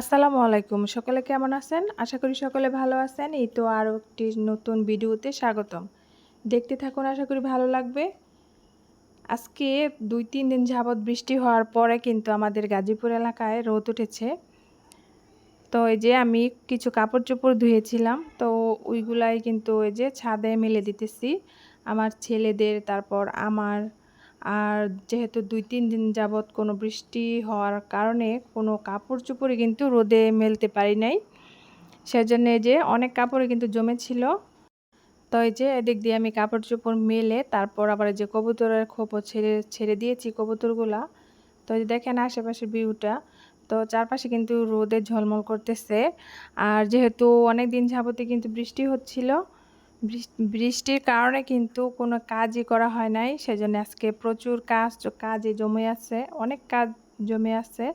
আসসালামু আলাইকুম। সকলে কেমন আছেন? আশা করি সকলে ভালো আছেন। এই তো আরও একটি নতুন ভিডিওতে স্বাগতম। দেখতে থাকুন, আশা করি ভালো লাগবে। আজকে দুই, তিন দিন যাবৎ বৃষ্টি হওয়ার পরে কিন্তু আমাদের গাজীপুর এলাকায় রোদ উঠেছে। তো এই যে আমি কিছু কাপড় চোপড় ধুয়েছিলাম। তো ওইগুলাই কিন্তু ওই যে ছাদে মেলে দিতেছি। আমার ছেলেদের, তারপর আমার আর যেহেতু দুই, তিন দিন যাবৎ কোনো বৃষ্টি হওয়ার কারণে কোনো কাপড় চোপড়ই কিন্তু রোদে মেলতে পারি নাই। সেজন্য যে অনেক কাপড়ই কিন্তু জমেছিল। তো এই যে এদিক দিয়ে আমি কাপড় চোপড় মেলে তারপর আবার যে কবুতরের খোপও ছেড়ে ছেড়ে দিয়েছি কবুতরগুলা। তো এই দেখেন আশেপাশের ভিউটা, তো চারপাশে কিন্তু রোদে ঝলমল করতেছে। আর যেহেতু অনেক দিন যাবতে কিন্তু বৃষ্টি হচ্ছিল বৃষ্টির কারণে কিন্তু কোনো কাজই করা হয় নাই। সেজন্য আজকে প্রচুর কাজ কাজে জমে আছে, অনেক কাজ জমে আছে।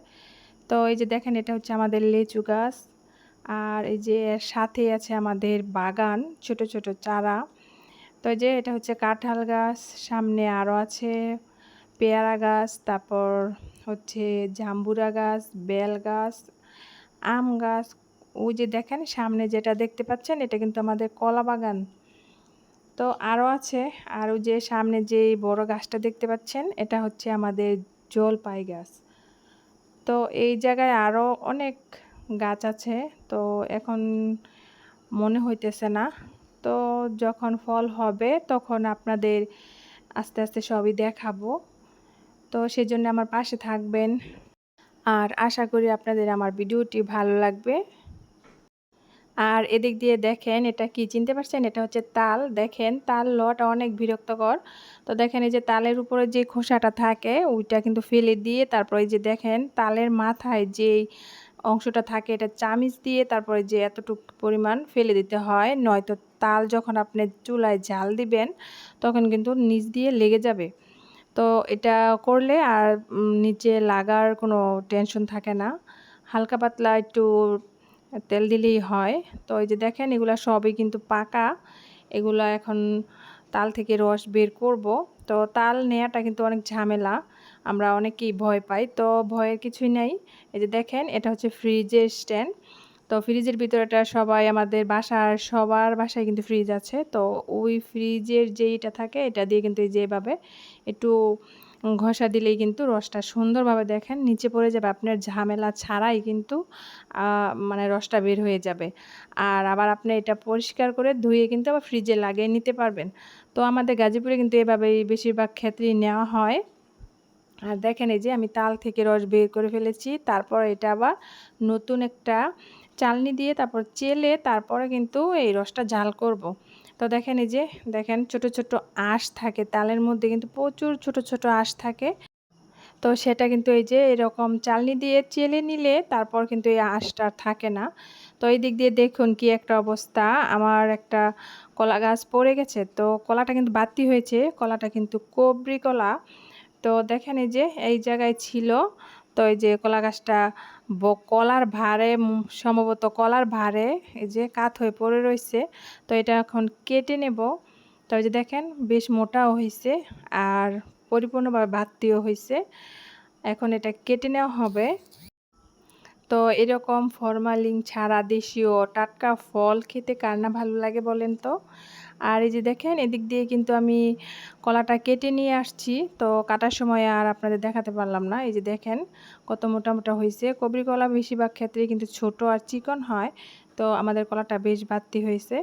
তো এই যে দেখেন, এটা হচ্ছে আমাদের লেচু গাছ। আর এই যে এর সাথে আছে আমাদের বাগান, ছোট ছোট চারা। তো এই যে এটা হচ্ছে কাঁঠাল গাছ, সামনে আরও আছে পেয়ারা গাছ, তারপর হচ্ছে জাম্বুরা গাছ, বেল গাছ, আম গাছ ওই যে দেখেন, সামনে যেটা দেখতে পাচ্ছেন, এটা কিন্তু আমাদের কলা বাগান। তো আরও আছে, আর ওই যে সামনে যে বড় গাছটা দেখতে পাচ্ছেন, এটা হচ্ছে আমাদের জলপাই গাছ। তো এই জায়গায় আরও অনেক গাছ আছে, তো এখন মনে হইতেছে না। তো যখন ফল হবে, তখন আপনাদের আস্তে আস্তে সবই দেখাবো। তো সেজন্য আমার পাশে থাকবেন। আর আশা করি আপনাদের আমার ভিডিওটি ভালো লাগবে। আর এদিক দিয়ে দেখেন, এটা কি চিনতে পারছেন? এটা হচ্ছে তাল। দেখেন, তাল লটা অনেক বিরক্তকর। তো দেখেন, এই যে তালের উপরে যে খোসাটা থাকে, ওইটা কিন্তু ফেলে দিয়ে তারপর যে দেখেন, তালের মাথায় যেই অংশটা থাকে, এটা চামিচ দিয়ে তারপরে যে এতটুকু পরিমাণ ফেলে দিতে হয়। নয়তো তাল যখন আপনি চুলায় জাল দিবেন, তখন কিন্তু নিচ দিয়ে লেগে যাবে। তো এটা করলে আর নিচে লাগার কোনো টেনশন থাকে না। হালকা পাতলা একটু তেল দিলেই হয়। তো এই যে দেখেন, এগুলো সবই কিন্তু পাকা। এগুলো এখন তাল থেকে রস বের করব। তো তাল নেওয়াটা কিন্তু অনেক ঝামেলা। আমরা অনেকেই ভয় পাই। তো ভয়ের কিছুই নেই। এই যে দেখেন, এটা হচ্ছে ফ্রিজের স্ট্যান্ড। তো ফ্রিজের ভিতরেটা সবাই আমাদের বাসার সবার বাসায় কিন্তু ফ্রিজ আছে। তো ওই ফ্রিজের যেইটা থাকে, এটা দিয়ে কিন্তু যেভাবে একটু ঘষা দিলেই কিন্তু রসটা সুন্দরভাবে দেখেন, নিচে পড়ে যাবে, আপনার ঝামেলা ছাড়াই কিন্তু মানে রসটা বের হয়ে যাবে। আর আবার আপনি এটা পরিষ্কার করে ধুয়ে কিন্তু আবার ফ্রিজে লাগিয়ে নিতে পারবেন। তো আমাদের গাজীপুরে কিন্তু এভাবেই বেশিরভাগ ক্ষেত্রেই নেওয়া হয়। আর দেখেন এই যে আমি তাল থেকে রস বের করে ফেলেছি, তারপর এটা আবার নতুন একটা চালনি দিয়ে তারপর চেলে তারপরে কিন্তু এই রসটা জাল করব। তো দেখেন এই যে, দেখেন ছোট ছোট আঁশ থাকে, তালের মধ্যে কিন্তু প্রচুর ছোট ছোট আঁশ থাকে। তো সেটা কিন্তু এই যে, এরকম চালনি দিয়ে চেলে নিলে তারপর কিন্তু এই আঁশটা থাকে না। তো এই দিক দিয়ে দেখুন কি একটা অবস্থা, আমার একটা কলা গাছ পড়ে গেছে, তো কলাটা কিন্তু বাতি হয়েছে, কলাটা কিন্তু কবরি কলা। তো দেখেন এই যে, এই জায়গায় ছিল তো এই যে কলা গাছটা কলার ভারে সম্ভবত কলার ভারে এই যে কাত হয়ে পড়ে রয়েছে তো এটা এখন কেটে নেব। তো এই যে দেখেন, বেশ মোটাও হয়েছে আর পরিপূর্ণভাবে বাতিও হয়েছে এখন এটা কেটে নেওয়া হবে। তো এরকম ফরমালিং ছাড়া দেশীয় টাটকা ফল খেতে কার না ভালো লাগে বলেন তো? আর এই যে দেখেন, এদিক দিয়ে কিন্তু আমি কলাটা কেটে নিয়ে আসছি। তো কাটার সময় আর আপনাদের দেখাতে পারলাম না। এই যে দেখেন, কত মোটা মোটা হয়েছে। কবরি কলা বেশিরভাগ ক্ষেত্রে কিন্তু ছোট আর চিকন হয়। তো আমাদের কলাটা বেশ বাড়তি হয়েছে।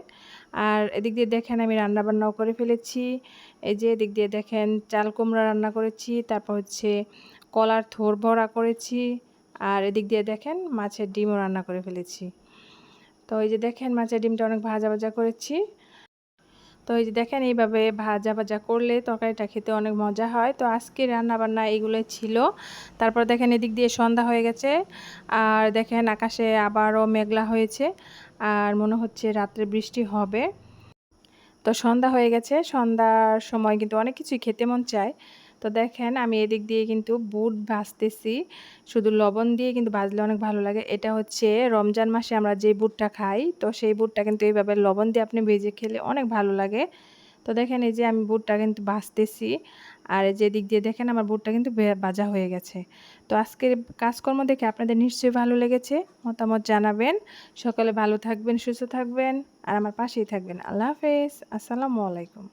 আর এদিক দিয়ে দেখেন, আমি রান্না বান্নাও করে ফেলেছি। এই যে এদিক দিয়ে দেখেন, চাল কুমড়া রান্না করেছি। তারপর হচ্ছে কলার থোর ভরা করেছি। আর এদিক দিয়ে দেখেন, মাছের ডিমও রান্না করে ফেলেছি। তো এই যে দেখেন, মাছের ডিমটা অনেক ভাজা ভাজা করেছি। তো এই যে দেখেন, এইভাবে ভাজা ভাজা করলে তরকারিটা খেতে অনেক মজা হয়। তো আজকে রান্নাবান্না এইগুলোই ছিল। তারপর দেখেন, এদিক দিয়ে সন্ধ্যা হয়ে গেছে। আর দেখেন, আকাশে আবারও মেঘলা হয়েছে। আর মনে হচ্ছে রাত্রে বৃষ্টি হবে। তো সন্ধ্যা হয়ে গেছে। সন্ধ্যার সময় কিন্তু অনেক কিছুই খেতে মন চায়। তো দেখেন আমি এদিক দিয়ে কিন্তু বুট ভাজতেছি। শুধু লবণ দিয়ে কিন্তু ভাজলে অনেক ভালো লাগে। এটা হচ্ছে রমজান মাসে আমরা যে বুটটা খাই, তো সেই বুটটা কিন্তু এইভাবে লবণ দিয়ে আপনি ভেজে খেলে অনেক ভালো লাগে। তো দেখেন এই যে আমি বুটটা কিন্তু ভাজতেছি, আর যে দিক দিয়ে দেখেন আমার বুটটা কিন্তু বে- ভাজা হয়ে গেছে। তো আজকের কাজকর্ম দেখে আপনাদের নিশ্চয়ই ভালো লেগেছে, মতামত জানাবেন। সকালে ভালো থাকবেন, সুস্থ থাকবেন, আর আমার পাশেই থাকবেন। আল্লাহ হাফেজ, আসসালামু আলাইকুম।